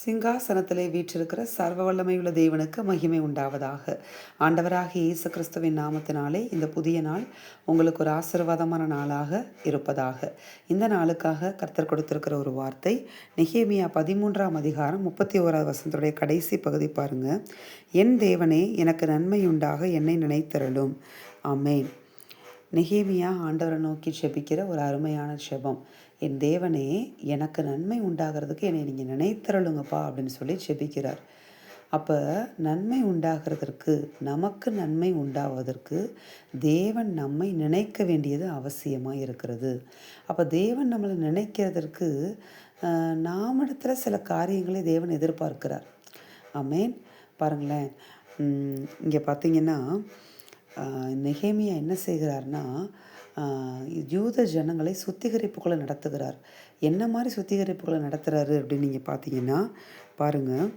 சிங்காசனத்திலே வீற்றிருக்கிற சர்வ வல்லமையுள்ள தேவனுக்கு மகிமை உண்டாவதாக. ஆண்டவராகிய இயேசு கிறிஸ்துவின் நாமத்தினாலே இந்த புதிய நாள் உங்களுக்கு ஒரு ஆசீர்வாதமான நாளாக இருப்பதாக. இந்த நாளுக்காக கர்த்தர் கொடுத்திருக்கிற ஒரு வார்த்தை நெஹேமியா பதிமூன்றாம் அதிகாரம் முப்பத்தி ஓராவது வசனத்துடைய கடைசி பகுதி பாருங்க. என் தேவனே எனக்கு நன்மையுண்டாக என்னை நினைத்தருளும். ஆமென். நெகேமியா ஆண்டவரை நோக்கி செபிக்கிற ஒரு அருமையான செபம் என் தேவனே எனக்கு நன்மை உண்டாகிறதுக்கு என்னை நீங்கள் நினைத்தரலுங்கப்பா அப்படின்னு சொல்லி ஜெபிக்கிறார். அப்போ நன்மை உண்டாகிறதற்கு நமக்கு நன்மை உண்டாவதற்கு தேவன் நம்மை நினைக்க வேண்டியது அவசியமாக இருக்கிறது. அப்போ தேவன் நம்மளை நினைக்கிறதற்கு ஆஹ், நாமிடத்துல சில காரியங்களை தேவன் எதிர்பார்க்கிறார். ஆமேன். பாருங்களேன். இங்கே பார்த்தீங்கன்னா நெகேமியா என்ன செய்கிறார்னா யூத ஜனங்களை சுத்திகரிப்புகளை நடத்துகிறார். என்ன மாதிரி சுத்திகரிப்புகளை நடத்துகிறாரு அப்படின்னு நீங்கள் பார்த்தீங்கன்னா பாருங்கள்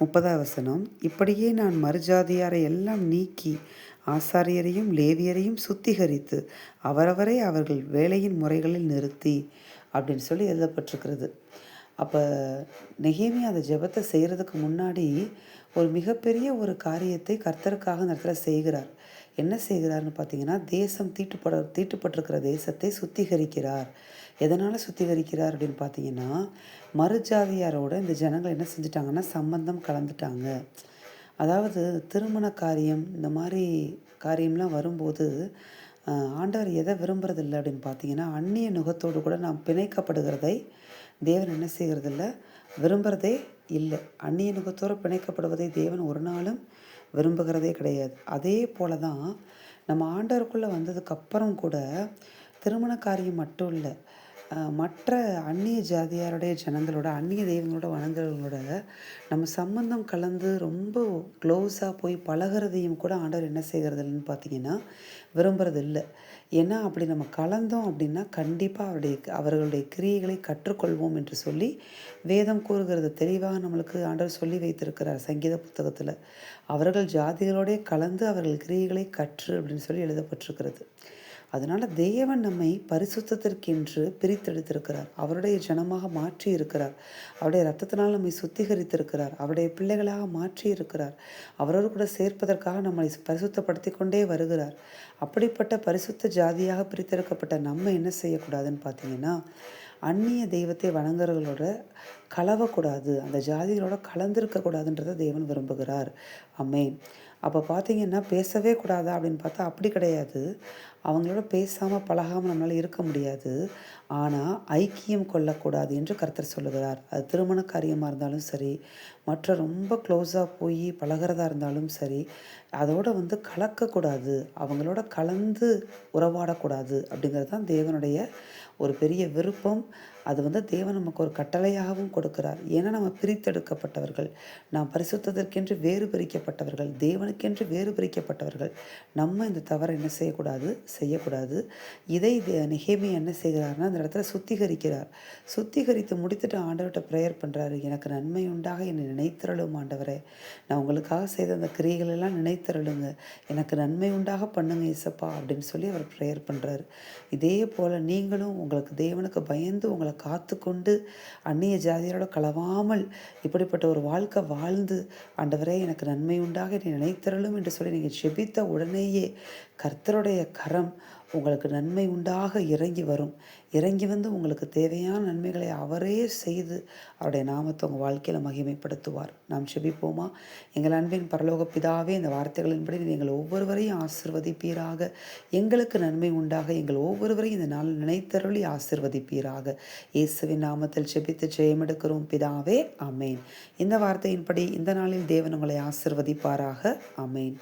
முப்பதாம் வசனம். இப்படியே நான் மறுஜாதியாரை எல்லாம் நீக்கி ஆசாரியரையும் லேவியரையும் சுத்திகரித்து அவரவரை அவர்கள் வேலையின் முறைகளில் நிறுத்தி அப்படின்னு சொல்லி எழுதப்பட்டிருக்கிறது. அப்போ நெகேமியா அந்த ஜெபத்தை செய்கிறதுக்கு முன்னாடி ஒரு மிகப்பெரிய ஒரு காரியத்தை கர்த்தருக்காக அந்த இடத்துல செய்கிறார். என்ன செய்கிறார்னு பார்த்தீங்கன்னா தேசம் தீட்டுப்பட தீட்டுப்பட்டிருக்கிற தேசத்தை சுத்திகரிக்கிறார். எதனால் சுத்திகரிக்கிறார் அப்படின்னு பார்த்தீங்கன்னா மறுஜாதியாரோட இந்த ஜனங்கள் என்ன செஞ்சிட்டாங்கன்னா சம்பந்தம் கலந்துட்டாங்க. அதாவது திருமண காரியம் இந்த மாதிரி காரியம்லாம் வரும்போது ஆண்டவர் எதை விரும்புறதில்லை அப்படின்னு பார்த்தீங்கன்னா அந்நிய நுகத்தோடு கூட நாம் பிணைக்கப்படுகிறதை தேவன் என்ன செய்கிறதில்ல விரும்புகிறதே இல்லை. அந்நிய நுகத்தோடு பிணைக்கப்படுவதை தேவன் ஒரு நாளும் விரும்புகிறதே கிடையாது. அதே போல தான் நம்ம ஆண்டவருக்குள்ளே வந்ததுக்கப்புறம் கூட திருமண காரியம் மட்டும் இல்லை. மற்ற அந்நிய ஜாதியாருடைய ஜனங்களோட அந்நிய தெய்வங்களோட வணங்குறவங்களோட நம்ம சம்பந்தம் கலந்து ரொம்ப க்ளோஸாக போய் பழகுறதையும் கூட ஆண்டவர் என்ன செய்கிறது இல்லைன்னு பார்த்தீங்கன்னா விரும்புறது இல்லை ஏன்னா அப்படி நம்ம கலந்தோம் அப்படின்னா கண்டிப்பாக அவருடைய அவர்களுடைய கிரியைகளை கற்றுக்கொள்வோம் என்று சொல்லி வேதம் கூறுகிறது. தெளிவாக நம்மளுக்கு ஆண்டவர் சொல்லி வைத்திருக்கிறார் சங்கீத புத்தகத்தில். அவர்கள் ஜாதிகளோடே கலந்து அவர்கள் கிரியைகளை கற்று அப்படின்னு சொல்லி எழுதப்பட்டிருக்கிறது. அதனால் தேவன் நம்மை பரிசுத்தத்திற்கென்று பிரித்தெடுத்திருக்கிறார். அவருடைய ஜனமாக மாற்றி இருக்கிறார் அவருடைய ரத்தத்தினால் நம்மை சுத்திகரித்திருக்கிறார். அவருடைய பிள்ளைகளாக மாற்றி இருக்கிறார் அவரோடு கூட சேர்ப்பதற்காக நம்மை பரிசுத்தப்படுத்தி கொண்டே வருகிறார். அப்படிப்பட்ட பரிசுத்த ஜாதியாக பிரித்தெடுக்கப்பட்ட நம்ம என்ன செய்யக்கூடாதுன்னு பார்த்தீங்கன்னா அந்நிய தெய்வத்தை வணங்குறவர்களோட கலவக்கூடாது. அந்த ஜாதிகளோட கலந்திருக்கக்கூடாதுன்றதை தேவன் விரும்புகிறார். அமேன் அப்போ பார்த்தீங்கன்னா பேசவே கூடாதா அப்படின்னு பார்த்தா அப்படி கிடையாது. அவங்களோட பேசாமல் பழகாமல் நம்மளால் இருக்க முடியாது. ஆனால் ஐக்கியம் கொள்ளக்கூடாது என்று கர்த்தர் சொல்லுகிறார். அது திருமண காரியமாக இருந்தாலும் சரி மற்ற ரொம்ப க்ளோஸாக போய் பழகிறதா இருந்தாலும் சரி அதோட வந்து கலக்கக்கூடாது. அவங்களோட கலந்து உறவாடக்கூடாது அப்படிங்கிறது தான் தேவனுடைய ஒரு பெரிய விருப்பம். அது வந்து தேவன் நமக்கு ஒரு கட்டளையாகவும் கொடுக்கிறார். ஏன்னா நம்ம பிரித்தெடுக்கப்பட்டவர்கள். நாம் பரிசுத்ததற்கென்று வேறு பிரிக்கப்பட்டவர்கள். தேவனுக்கென்று வேறு பிரிக்கப்பட்டவர்கள். நம்ம இந்த தவறை என்ன செய்யக்கூடாது? செய்யக்கூடாது. இதை தே- என்ன செய்கிறார்னா அந்த இடத்துல சுத்திகரிக்கிறார். சுத்திகரித்து முடித்துட்டு ஆண்டவர்கிட்ட ப்ரேயர் பண்ணுறாரு எனக்கு நன்மை உண்டாக என்னை நினைத்திரளும் ஆண்டவரே. நான் உங்களுக்காக செய்த அந்த கிரியைகள் எல்லாம் நினைத்திரளுங்க. எனக்கு நன்மை உண்டாக பண்ணுங்க இசப்பா அப்படின்னு சொல்லி அவர் ப்ரேயர் பண்ணுறாரு இதே போல் நீங்களும் உங்களுக்கு தேவனுக்கு பயந்து உங்களை காத்துக்கொண்டு அந்நிய ஜாதியரோட கலவாமல் இப்படிப்பட்ட ஒரு வாழ்க்கை வாழ்ந்து ஆண்டவரே எனக்கு நன்மை உண்டாக. என்னை நினைத்திரளும் என்று சொல்லி நீங்கள் ஜெபித்த உடனேயே கர்த்தருடைய கரம் உங்களுக்கு நன்மை உண்டாக இறங்கி வரும். இறங்கி வந்து உங்களுக்கு தேவையான நன்மைகளை அவரே செய்து அவருடைய நாமத்தை உங்கள் வாழ்க்கையில் மகிமைப்படுத்துவார். நாம் செபிப்போமா? எங்கள் அன்பின் பரலோக பிதாவே இந்த வார்த்தைகளின்படி நீங்கள் ஒவ்வொருவரையும் ஆசிர்வதிப்பீராக. எங்களுக்கு நன்மை உண்டாக எங்கள் ஒவ்வொருவரையும் இந்த நாள் நினைத்தருளி ஆசிர்வதிப்பீராக. இயேசுவின் நாமத்தில் செபித்து ஜெயமெடுக்கிறோம் பிதாவே அமேன் இந்த வார்த்தையின்படி இந்த நாளில் தேவன் உங்களை ஆசிர்வதிப்பாராக அமேன்